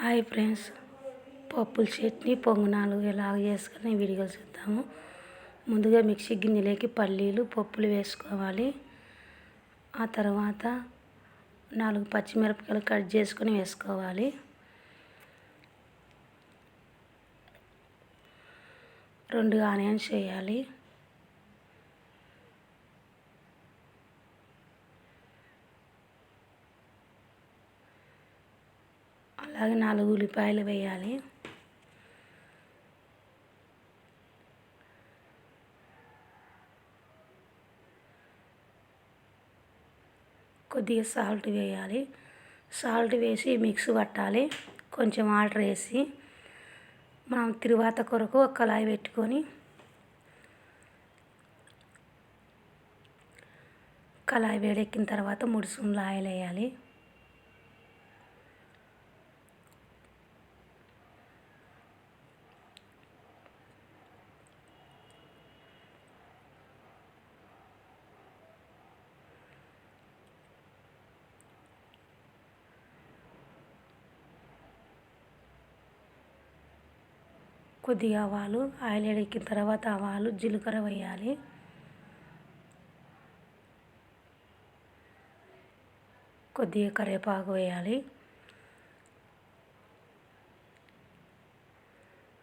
Hi friends పప్పుల చట్నీ పొంగనాలు ఎలా చేసుకుని వీడియో చూద్దాము. ముందుగా మిక్సీ గిన్నెలోకి పల్లీలు పప్పులు వేసుకోవాలి. ఆ తర్వాత నాలుగు పచ్చిమిరపకాయలు కట్ చేసుకొని వేసుకోవాలి. రెండు ఆనియన్స్ వేయాలి. అలాగే నాలుగు ఉల్లిపాయలు వేయాలి. కొద్దిగా సాల్ట్ వేయాలి. సాల్ట్ వేసి మిక్స్ పట్టాలి. కొంచెం వాటర్ వేసి మనం తిరువాత కొరకు ఒక కళాయి పెట్టుకొని కళాయి వేడెక్కిన తర్వాత మూడు స్పూన్లు ఆయిల్ వేయాలి. కొద్దిగా ఆవాలు ఆయిల్ ఎక్కిన తర్వాత ఆవాలు జీలకర్ర వేయాలి. కొద్దిగా కరివేపాకు వేయాలి.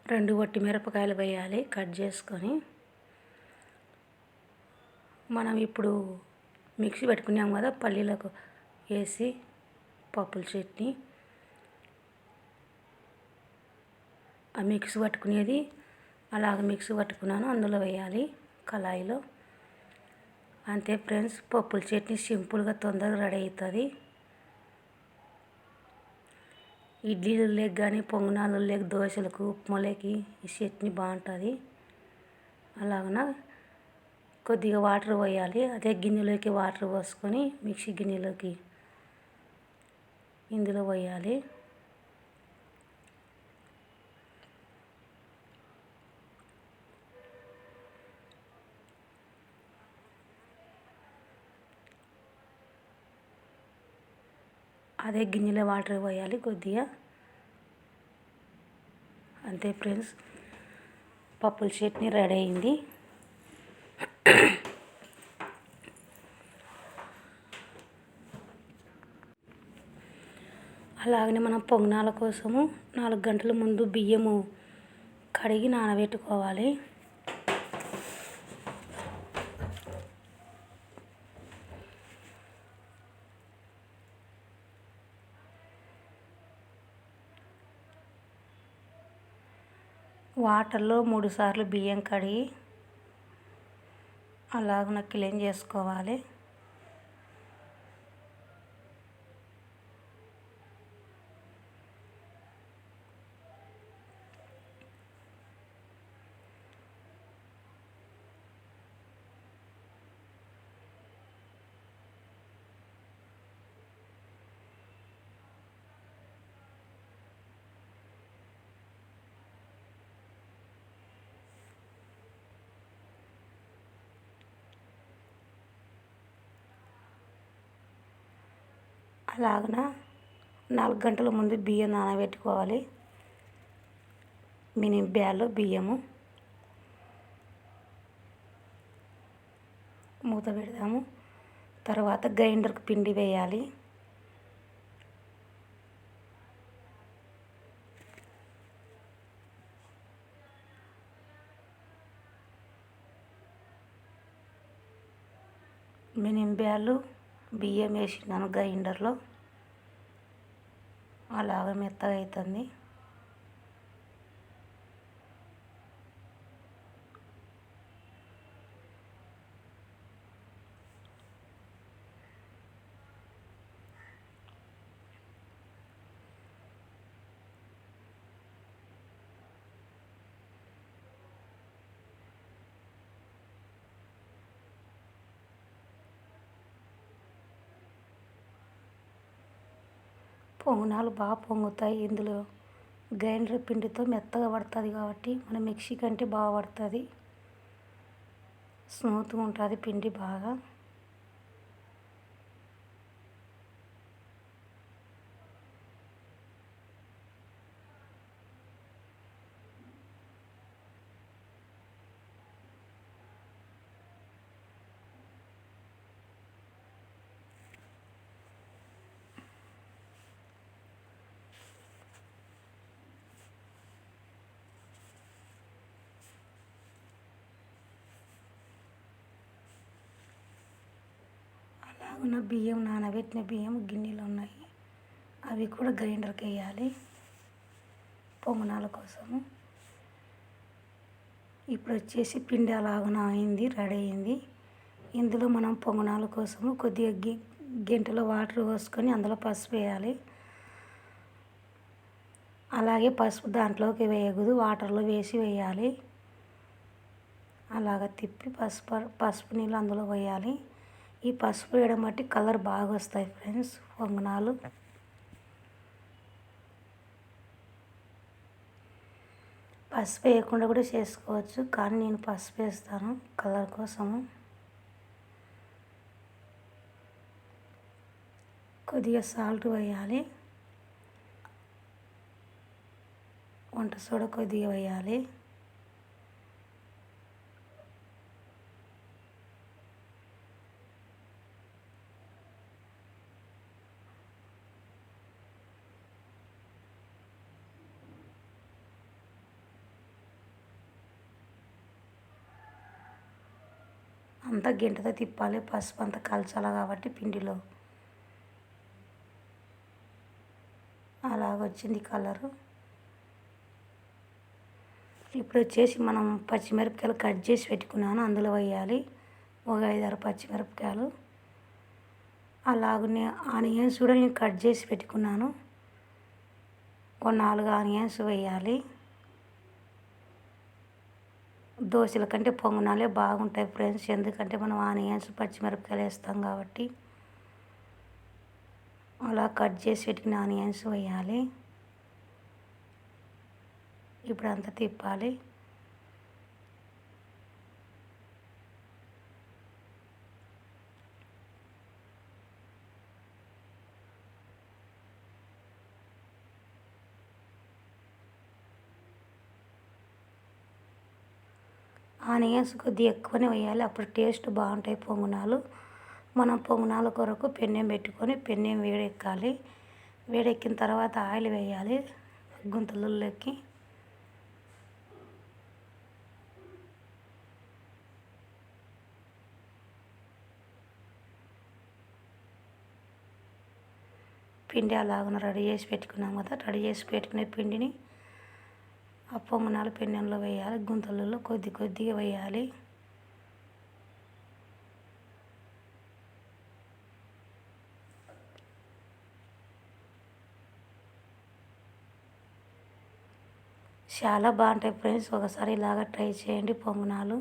రెండు వట్టి మిరపకాయలు వేయాలి కట్ చేసుకొని. మనం ఇప్పుడు మిక్సీ పెట్టుకున్నాం కదా పల్లీలకు వేసి పప్పుల చట్నీ. ఆ మిక్స్ పట్టుకునేది. అలాగ మిక్స్ పట్టుకున్నాను. అందులో వేయాలి కళాయిలో. అంతే ఫ్రెండ్స్ పప్పుల చట్నీ సింపుల్గా తొందరగా రెడీ అవుతుంది. ఇడ్లీలు లేక కానీ పొంగనాలు లేక దోశలకు ఉప్మాలోకి ఈ చట్నీ బాగుంటుంది. అలాగన కొద్దిగా వాటర్ పోయాలి. అదే గిన్నెలోకి వాటర్ పోసుకొని మిక్సీ గిన్నెలోకి ఇందులో పోయాలి. అదే గిన్నెలో వాటర్ పోయాలి కొద్దిగా. అంతే ఫ్రెండ్స్ పప్పుల చట్నీ రెడీ అయింది. అలాగనే మనం పొంగనాల కోసము నాలుగు గంటల ముందు బియ్యము కడిగి నానబెట్టుకోవాలి. వాటర్లో మూడు సార్లు బియ్యం కడిగి అలాగ క్లీన్ చేసుకోవాలి. అలాగన నాలుగు గంటల ముందు బియ్యం నానబెట్టుకోవాలి. మినీ బ్యాలు బియ్యము మూత పెడదాము. తర్వాత గ్రైండర్కి పిండి వేయాలి. మినిమ్ బ్యాలు బియ్యం వేసినాను గ్రైండర్లో. అలాగ మెత్తగా అవుతుంది పొంగనాలు బాగా పొంగుతాయి. ఇందులో గ్రైండర్ పిండితో మెత్తగా పడుతుంది కాబట్టి మన మిక్సీ కంటే బాగా పడుతుంది. స్మూత్గా ఉంటుంది పిండి బాగా. కావున బియ్యం నానబెట్టిన బియ్యం గిన్నెలు ఉన్నాయి. అవి కూడా గ్రైండర్కి వేయాలి. పొంగనాల కోసము. ఇప్పుడు వచ్చేసి పిండి అలాగున అయింది రెడీ అయింది. ఇందులో మనం పొంగనాల కోసము కొద్దిగా గి గంటలో వాటర్ పోసుకొని అందులో పసుపు వేయాలి. అలాగే పసుపు దాంట్లోకి వేయకూడదు వాటర్లో వేసి వేయాలి. అలాగ తిప్పి పసుపు పసుపు నీళ్ళు అందులో వేయాలి ఈ పసుపు వేయడం బట్టి కలర్ బాగా వస్తాయి ఫ్రెండ్స్. పొంగనాలు పసుపు వేయకుండా కూడా చేసుకోవచ్చు కానీ నేను పసుపు వేస్తాను కలర్ కోసము. కొద్దిగా సాల్ట్ వేయాలి. వంట సోడా కొద్దిగా వేయాలి. అంతా గింటతో తిప్పాలి పసుపు అంతా కలచాలి కాబట్టి పిండిలో. అలాగొచ్చింది కలరు. ఇప్పుడు వచ్చేసి మనం పచ్చిమిరపకాయలు కట్ చేసి పెట్టుకున్నాను అందులో వేయాలి. ఒక ఐదారు పచ్చిమిరపకాయలు. అలాగనే ఆనియన్స్ కూడా నేను కట్ చేసి పెట్టుకున్నాను. ఒక నాలుగు ఆనియన్స్ వేయాలి. దోశల కంటే పొంగనాలే బాగుంటాయి ఫ్రెండ్స్. ఎందుకంటే మనం ఆనియన్స్ పచ్చిమిరపకాయలు వేస్తాం కాబట్టి అలా కట్ చేసి పెట్టిన ఆనియన్స్ వేయాలి. ఇప్పుడు అంతా తిప్పాలి. ఆనియన్స్ కొద్దిగా ఎక్కువనే వేయాలి. అప్పుడు టేస్ట్ బాగుంటాయి పొంగనాలు. మనం పొంగనాల కొరకు పెన్నెం పెట్టుకొని పెన్నెం వేడెక్కాలి. వేడెక్కిన తర్వాత ఆయిల్ వేయాలి. గుంతలలోకి. పిండి అలాగన రెడీ చేసి పెట్టుకున్నాం కదా. రెడీ చేసి పెట్టుకునే పిండిని ఆ పొంగనాలు పెన్నెంలో వేయాలి గుంతలలో కొద్ది కొద్దిగా వేయాలి. చాలా బాగుంటాయి ఫ్రెండ్స్ ఒకసారి ఇలాగ ట్రై చేయండి పొంగనాలు.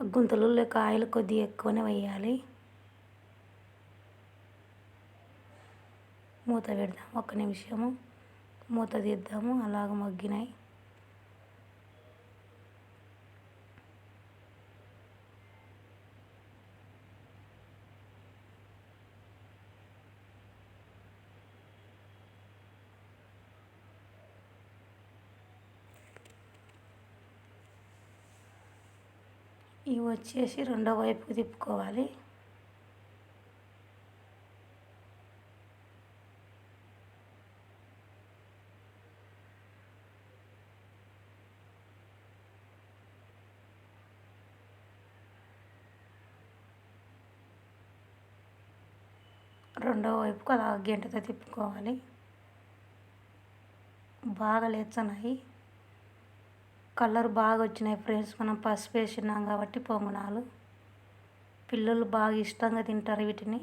గుంతలలో ఆయిల్ కొద్దిగా ఎక్కువనే వేయాలి. మూత పెడదాం ఒక నిమిషము. మూత తీద్దాము అలాగ మగ్గినాయి. ఇవి వచ్చేసి రెండో వైపు తిప్పుకోవాలి. రెండో వైపుకు అలా గంటతో తిప్పుకోవాలి. బాగా లేచున్నాయి కలర్ బాగా వచ్చినాయి ఫ్రెండ్స్. మనం పసుపు వేసినాం కాబట్టి పొంగనాలు. పిల్లలు బాగా ఇష్టంగా తింటారు వీటిని.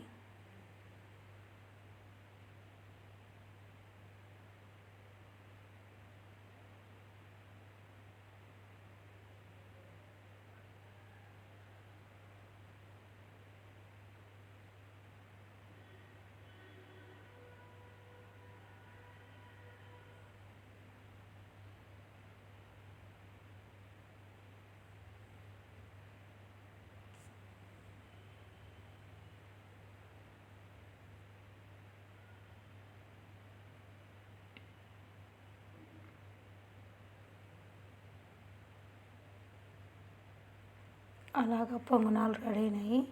అలాగ పొంగనాలు రెడీ అయినాయి.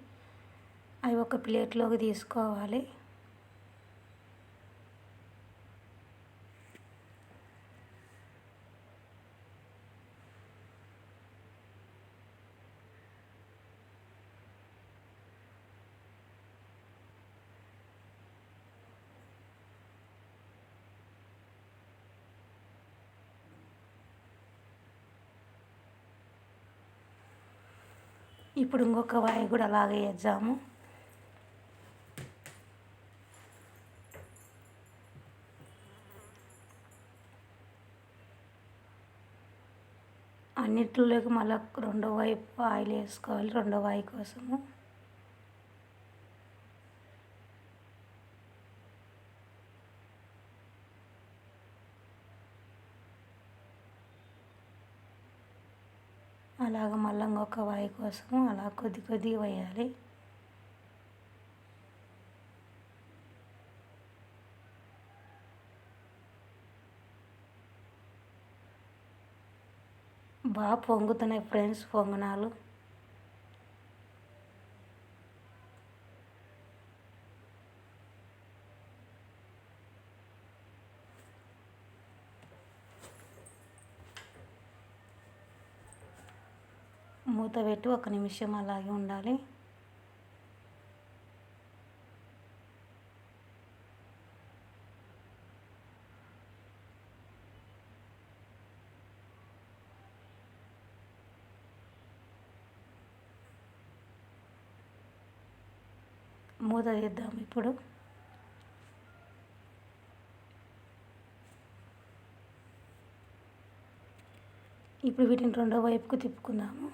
అవి ఒక ప్లేట్లోకి తీసుకోవాలి. ఇప్పుడు ఇంకొక వాయి కూడా అలాగే వేద్దాము. అన్నిట్లోకి మళ్ళీ రెండో వైపు ఆయిల్ వేసుకోవాలి రెండో వాయి కోసము. అలాగ మళ్ళీ ఇంకొక వాయి కోసం అలా కొద్ది కొద్దిగా వేయాలి. బాగా పొంగుతున్నాయి ఫ్రెండ్స్ పొంగనాలు. మూత పెట్టి ఒక నిమిషం అలాగే ఉండాలి. మూత తీద్దాం ఇప్పుడు. ఇప్పుడు వీటిని రెండో వైపుకు తిప్పుకుందాము.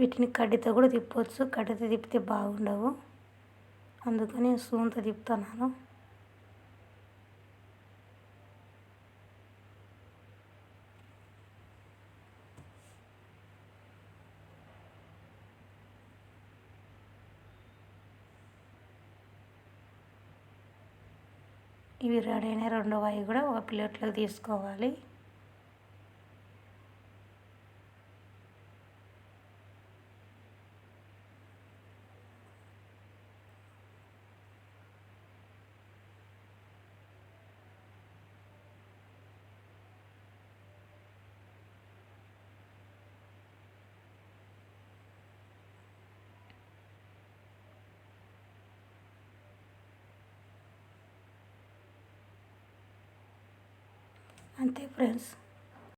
వీటిని కడ్డీతో కూడా తిప్పవచ్చు కడ్డీతో తిప్పితే బాగుండవు. అందుకని సూంతో తిప్పుతున్నాను. ఇవి రెడీ అయిన రెండో వాయి కూడా ఒక ప్లేట్లోకి తీసుకోవాలి. అంతే ఫ్రెండ్స్